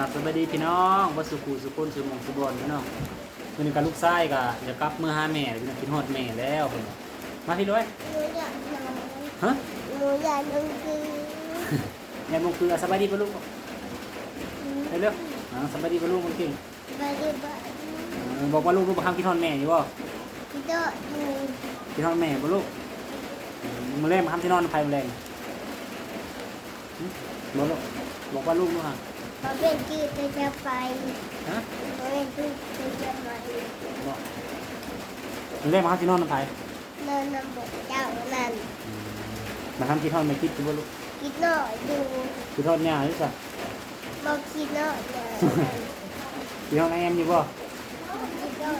กราบสวัสดีพี่น้องวัดสุขุสุคนสุหมองสุบอนพี่น้องวันนี้กับลูกชายก็จะกลับเมื่อหาแม่พี่น้องกินฮอดแม่แล้วพี่น้องมาพี่ด้วยหนูอยากนอนฮะหนูอยากนอนคือแม่มงคือสบายดีปะลูกเร็วๆอ่าสบายดีปะลูกมันเก่งไปดูบ้านเออบอกว่าลูกลูกมาทำกินฮอดแม่อยู่บ่พี่โตหนูกินฮอดแม่ปะลูกอืมมาเล่นมาทำที่นอนไฟมาแรงหึบอกลูกบอกว่าลูกลูกฮะ พอเป็นที่จะจะไปฮะพอเป็นที่จะจะไปบอกมาเล่นมาทำที่นอนไฟนอนน้ำบกเจ้านั่นมาทำที่ทอดไม่คิดอยู่บ่ลูกคิดหน่อยดูที่ทอดเนี่ยหรือเปล่าบอกคิดหน่อยเลยที่ทอดแอมอยู่บ่คิดหน่อย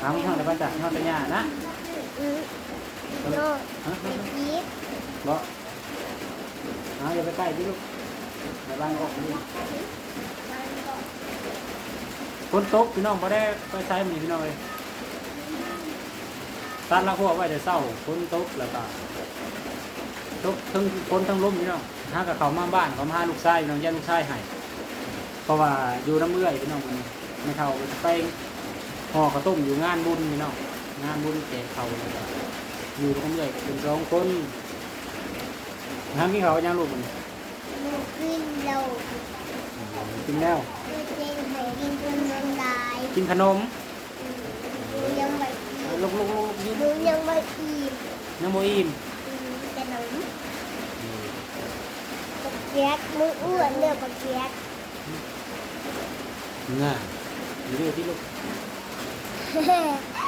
ถามที่ทอดในบ้านจัดที่ทอดเป็นยานะอือคิดหน่อยฮะคิดคิดบ่เอาอย่าไปใกล้ที่ลูก ในบ้านออกนี่มันก็ฝนตกพี่น้องบ่ได้ไปใช้มันพี่น้องเลยตัดละหัวไว้แต่เศร้าฝนตกแล้วก็ตกทั้งฝนทั้งลมพี่น้องถ้ากับเขามาบ้านเขามาหาลูกชายพี่น้องย่าลูกชายให้เพราะว่าอยู่น้ำเมื่อยพี่น้องมันไม่เท่าไปห่อข้าต้มอยู่งานบุญพี่น้องงานบุญแจกเขาแล้วก็อยู่น้ำเมื่อยเป็นสองคนทำกินเขาวยังลูกมัน หนูขึ้นเรากินแล้วหนูเจนให้กินจนมันตายกินขนมหนูยังไม่อิ่มลูกลูกลูกยิ้มหนูยังไม่อิ่มยังโมอิ่มอืมขนมปักเกียกมืออ้วนเนี่ยปักเกียกง่ายอยู่ที่ลูก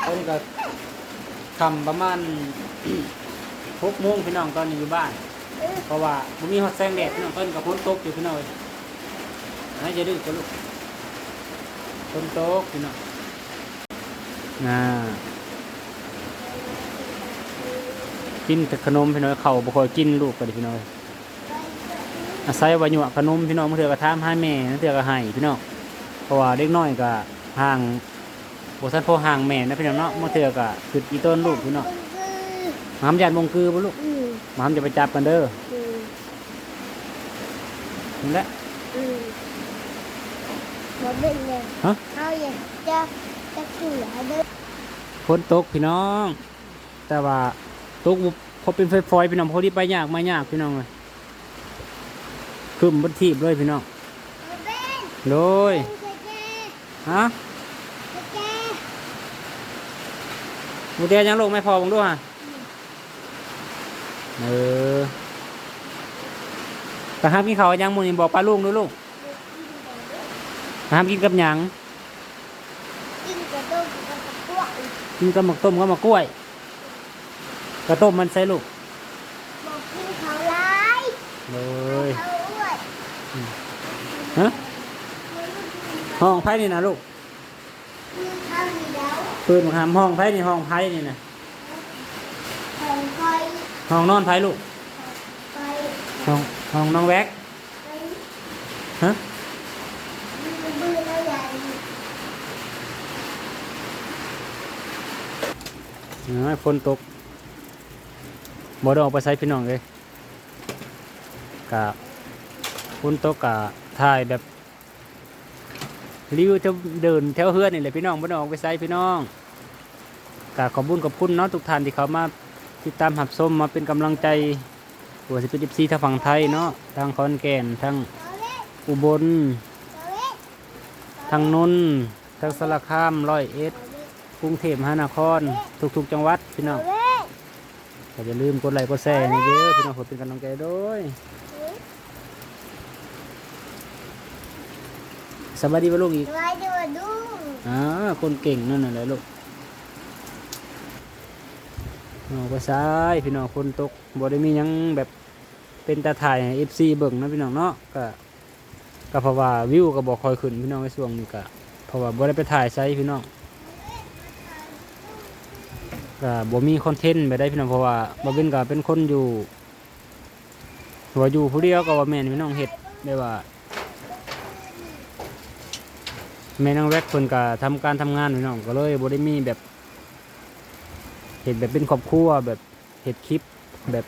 ตอนนี้ก็ทำประมาณหกโมงพี่น้องตอนนี้อยู่บ้าน เพราะว่าบ่มีฮอตแสงแดดพี่น้องเพิ่นกับพ้นตกอยู่พี่น้องเอ้ยใจะดื้อกับลูกพ้นตกพี่น้องน่ากินแต่ขนมพี่น้องเขาบ่ค่อยกินลูกก็ดิพี่น้อยอาศัยว่าอยู่ขนมพี่น้องเมื่อเถื่อก็ถามหาแม่เถื่อก็ให้พี่น้องเพราะว่าเด็กน้อยก็ห่างบ่ทันพอห่างแม่นะพี่น้องเนาะเมื่อเถื่อก็คืออีต้นลูกพี่น้องหามยานมงคือบ่ลูก มหามจะไปจับกันเด้ออืมนี่แหละ อืมบ่เป็นไงฮะ เขาอยากจะจะเกลือเด้อฝนตกพี่น้อง แต่ว่าตกบ่พอเป็นไฟฟอยๆพี่น้องพอดีไปยากมายากพี่น้องเลยคืมบนทีบเลยพี่น้องบ่เป็นโดยจะแก่ฮะจะแก่มูเตียยังลงไม่พอบังด้วยฮะ เออแต่ห้ามกินข้าวกับหยังมูนี่บอกปลาลูกด้วยลูกห้ามกินกับหยังกินกระด้งกระตะกั่วกินกับหมักต้มกับหมักกล้วยกระต้มมันใส่ลูกบอกกินเขาร้ายเลยเขาอ้วนฮะห้องไผ่นี่นะลูกกินข้าวเหนียว ปืนหามห้องไผ่นี่ห้องไผ่นี่นะของไฟ ห้องนอนไผ่ลูกไฟห้องห้องน้องแวกไฟฮะมือมือแล้วใหญ่เอ้ยฝนตกบ่ได้ออกไปใช้พี่น้องเลยกะฝนตกกะถ่ายแบบรีวิวจะเดินแถวเฮือนนี่แหละพี่น้องบ่ได้ออกไปใช้พี่น้องกะขอบคุญขอบคุณเนาะทุกท่านที่เขามา ติดตามหับส้มมาเป็นกำลังใจหัวสิเป็นซีทางฝั่งไทยเนาะทางขอนแก่นทางเอาเล็กอุบลเอาเล็กทางนนท์ทางสารคามร้อยเอ็ดกรุงเทพมหานคร ทุกๆ จังหวัดพี่น้องเอาเล็กก็อย่าลืมกดไลค์กดแชร์ให้เยอะพี่น้องขอเป็นกำลังใจด้วยสวัสดีพ่อลูกอีกไว้ดูดูอ่าคนเก่งนั่นน่ะแหละลูก น้องภาษายพี่น้องคนตกบ่ได้มียังแบบเป็นตาถ่ายให้ FC เบิ่งนะพี่น้องเนาะก็ก็เพราะว่าวิวก็บ่ค่อยขึ้นพี่น้องในช่วงนี้ก็เพราะว่าบ่ได้ไปถ่ายไซพี่น้องก็บ่มีคอนเทนต์ไปได้พี่น้องเพราะว่าบ่เป็นก็เป็นคนอยู่หัวอยู่ผู้เดียวก็ว่าแม่นพี่น้องเฮ็ดได้ว่าแม่นางแวกเพิ่นก็ทำการทำงานพี่น้องก็เลยบ่ได้มีแบบ ห็ดแบบเป็นครอบครัวแบบเห็ดคลิปแบบ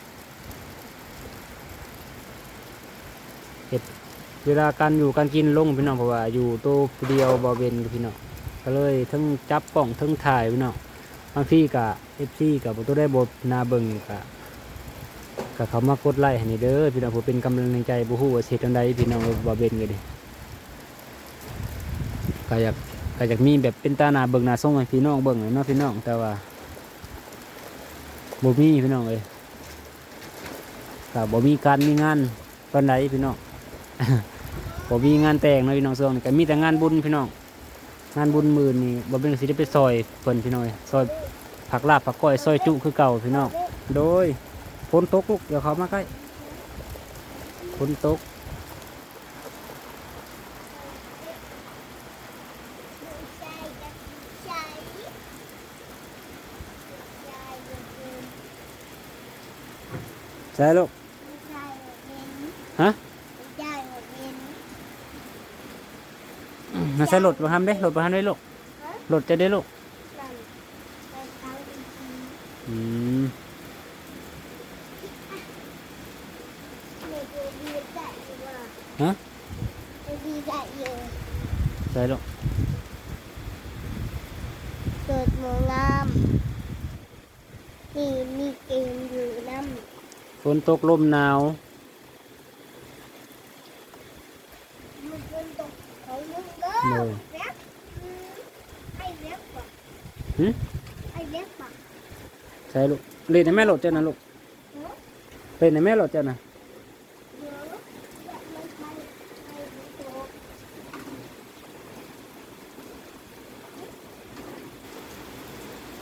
เห็ดเวลาการอยู่การกินลงพี่น้องเพราะว่าอยู่ตัวเดียวบ่เวนพี่น้องก็เลยทั้งจับกล้องทั้งถ่ายพี่น้องบางทีกับเอฟซีกับตัวได้บทนาเบิงกับกับเขามากดไลค์ให้นี่เด้อพี่น้องผมเป็นกำลังใจบุหูเสร็จอันใดพี่น้องบ่เวนกันดิก็อยากก็อยากมีแบบเป็นตาหนาเบิงหนาส่งให้พี่น้องเบิงเลยเนาะพี่น้องแต่ว่า บ่มีพี่น้องเลยกับบ่มีการมีงานตอนไหนพี่น้องบ่มีงานแต่งเนาะพี่น้องส่วนก็มีแต่งานบุญพี่น้องงานบุญหมื่นนี่บ่เป็นสิได้ไปซอยเพิ่นพี่น้องเอ้ยซอยผักลาบผักก้อยซอยจุคือเก่าพี่น้องโดยฝนตกลูกเดี๋ยวเขามาใกล้ฝนตก ใช่กับใช่ใช่กับเป็น ใช่ลูกใช่กับเป็นฮะใช่กับเป็นมาใส่รถมาทำเด้รถมาทำได้ลูกรถจะได้ลูกนั่นเป็นทางอีกทีอืมในตัวดีได้ดีกว่าฮะตัวดีได้เยอะใส่ลูก เกิดหมองามนี่มีเกมอยู่น้ำ ฝ นตกลมหนาว Rồi. Hử? ใช่ลูกเล่นในแม่หลอดเจ้านะลูกเล่นในแม่หลอดเจ้านะ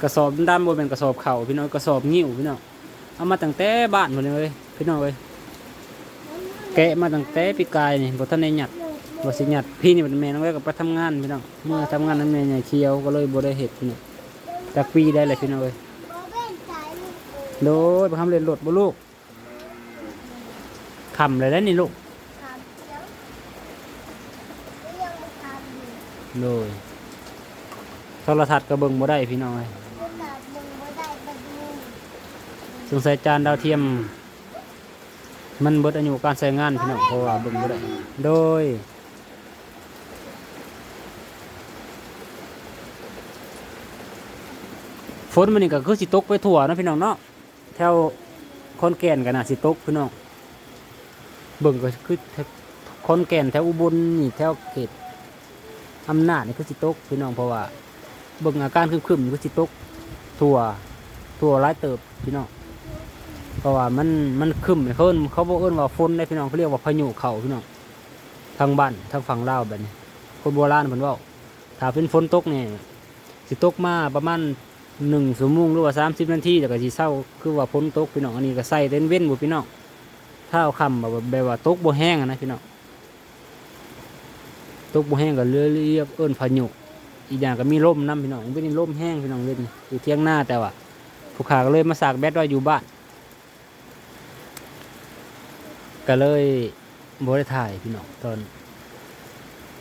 กระสอบด้านบนเป็นกระสอบเข่าพี่น้องกระสอบงิ้วพี่น้อง เอามาตั้งแต่บ้านหมดเลยพี่น้องเลยแกะมาตั้งแต่ปีกายนี่บทันในหยัดบทสิหยัดพี่นี่มันแม่น้องไว้กับไปทำงานพี่น้องเมื่อทำงานนั้นแม่ใหญ่เคียวก็เลยบ่ได้เห็ดพี่จากปีได้เลยพี่น้องเลยบอเว้นสายลูกเอ๋ยโดยไปทำเรียนรถบ่ลูกคำเลยแล้นี่ลูกทำเดี๋ยวเรื่องมันทำอยู่โดยโทรทัศน์ก็เบิ่งบ่ได้พี่น้องเลย ขนาดมึงไม่ได้มาดู สงสัยจานดาวเทียม มันเบิดอายุการใช้งานพี่น้องเพราะว่าเบิ่งบ่ได้โดยฝนมันนี่ก็คือสิตกไปทั่วนะพี่น้องเนาะแถวคอนแก่นกันนะสิตกพี่น้องเบิ่งก็คือคอนแก่นแถวอุบลนี่แถวเขตอำนาจนี่คือสิตกพี่น้องเพราะว่าเบิ่งอาการคึมๆนี่คือสิตกทั่วทั่วหลายเติบพี่น้อง เพราะว่ามันมันคึมเขาเอิ้นเขาบอกเอิ้นว่าฝนได้พี่น้องเขาเรียกว่าพายุเข้าพี่น้องทางบ้านทางฝั่งลาวแบบนี้ คนโบราณเพิ่นว่าถ้าเป็นฝนตกนี่สิตกมาประมาณหนึ่งชั่งหรือว่าสามสิบนาทีแต่ก็สิเศร้าคือว่าฝนตกพี่น้องอันนี้ก็ใส่เต้นเว้นบุพี่น้องถ้าเอาคำแบบแบบว่าตกบ่แห้งนะพี่น้องตกบ่แห้งก็เรือเรียกเอิ้นพายุอีกอย่างก็มีลมน้ำพี่น้องไม่ได้ลมแห้งพี่น้องเล่นอยู่เที่ยงหน้าแต่ว่าผู้ขาก็เลยมาสากแบตไว้อยู่บ้าน ก็เลยบ่ได้ถ่ายพี่น้องตอน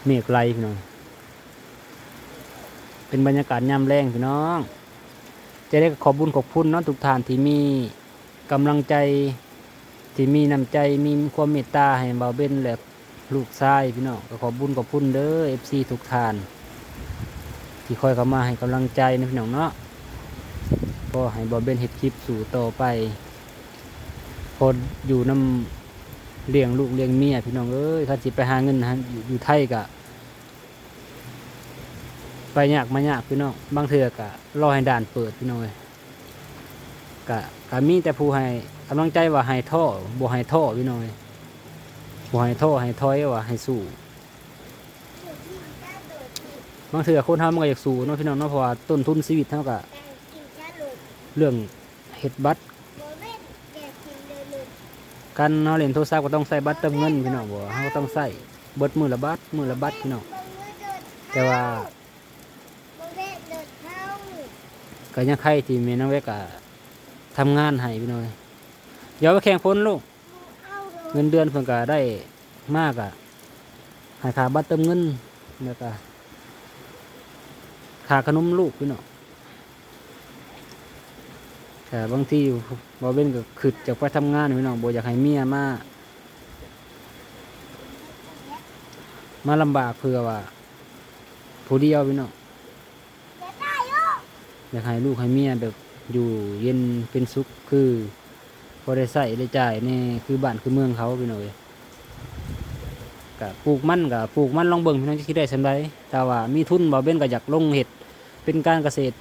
เมฆไลพี่น้อง เป็นบรรยากาศยามแรงพี่น้อง จะได้ขอบบุญขอบคุณเนาะทุกท่านที่มีกำลังใจที่มีน้ำใจมีความเมตตาให้บ่าวเบนและลูกชายพี่น้องก็ขอบบุญขอบคุณเด้อเอฟซีทุกท่าน ที่คอยเข้ามาให้กำลังใจนะพี่น้องเนาะก็ให้บ่าวเบนเฮ็ดคลิปสู่ต่อไปพออยู่น้ำ เลี้ยงลูกเลี้ยงเมียพี่น้องเอ้ยถ้าสิไปหาเงินหาอยู่ไทยกะ ไปยากมายากพี่น้องบางเทื่อกะรอให้ด่านเปิดพี่น้องเลยกะกะมีแต่ผู้ให้กำลังใจว่าให้ท่อบ่ให้ท่อพี่น้องเลยบ่ให้ท่อให้ถอยว่าให้สู้บางเทื่อคนทำมันก็อยากสู้เนาะพี่น้องเนาะเพราะว่าต้นทุนชีวิตเท่ากับเรื่องเฮ็ดบัตร บอเว้นแกกินเลยลูก การเนาเล่นโทรศัพท์ก็ต้องใส่บัตรเติมเงินพี่น้องบ่เฮาต้องใส่เบิดมือละบัตรมือละบัตรพี่น้องแต่ว่าก็ยังใครที่มีน้องเวกอะทำงานให้พี่น้องเลยอย่าไปแข่งพ้นลูกเงินเดือนเพิ่นก็ได้มากอะให้ค่าบัตรเติมเงินแล้วก็ค่าขนมลูกพี่น้อง แต่บางทีบ่เว้นก็ขึ้นจากไปทำงานพี่น้องบ่อยากให้เมียมามาลำบากเพื่อว่าผู้เดียวพี่น้องอยากให้ลูกให้เมียแบบอยู่เย็นเป็นสุขคือพอได้ใส่ได้จ่ายนี่คือบ้านคือเมืองเขาพี่น้องกับปลูกมันกับปลูกมันลองเบิ่งพี่น้องจะคิดได้สำไรแต่ว่ามีทุนบ่เบ้นก็อยากลงเห็ดเป็นการเกษตร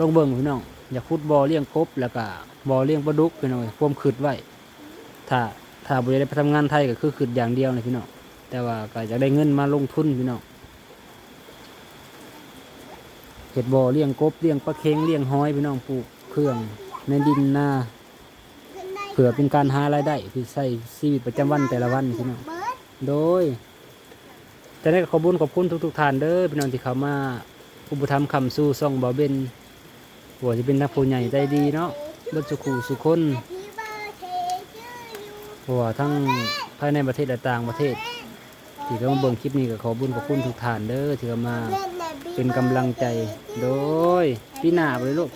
ลงเบิ่งพี่น้อง อยากขุดบ่อเลี้ยงกบแล้วก็บ่อเลี้ยงปลาดุกพี่น้องความขืดไว้ถ้าถ้าบริได้ไปทำงานไทยก็คือขืดอย่างเดียวเลยพี่น้องแต่ว่าก็จะได้เงินมาลงทุนพี่น้องเห็ดบ่อเลี้ยงกบเลี้ยงปลาเค็งเลี้ยงหอยพี่น้องปลูกเครื่องในดินนาเผื่อเป็นการหารายได้ที่ใช้ชีวิตประจำวันแต่ละวันพี่น้องโดยจะได้ขอบุญขอบคุณทุกๆท่านเด้อพี่น้องที่เขามาอุปถัมภ์คำสู้ซ่องบ่าวเบน หัวจะเป็นนักผู้ใหญ่ใจดีเนาะบิดสุขูสุคนที่บ้านหัวทั้งภายในประเทศและต่างประเทศ ที่เขามาเบิ่งคลิปนี้ก็ขอบุญขอบคุณทุกท่านเด้อที่เขามาเป็นกำลังใจโดยพี่หน้าไปเลยลูก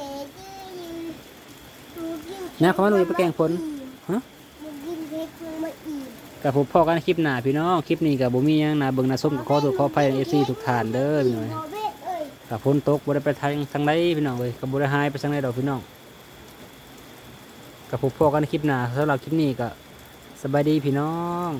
นะเขามาหนูไปแกงฝนฮะกับผมพ่อกันคลิปหน้าพี่น้องคลิปนี้กับบ่มียังนะเบิ่งนาส้มกับขอตัวขอภัยเอฟซีทุกท่านเด้อพี่น้อย กับฝนตกบ่ได้ไปทางทางไหนพี่น้องเลยกับบ่ได้หายไปทางไหนดอกพี่น้องกับพวกพ่อกันคลิปหน้าสำหรับคลิปนี้ก็สบายดีพี่น้อง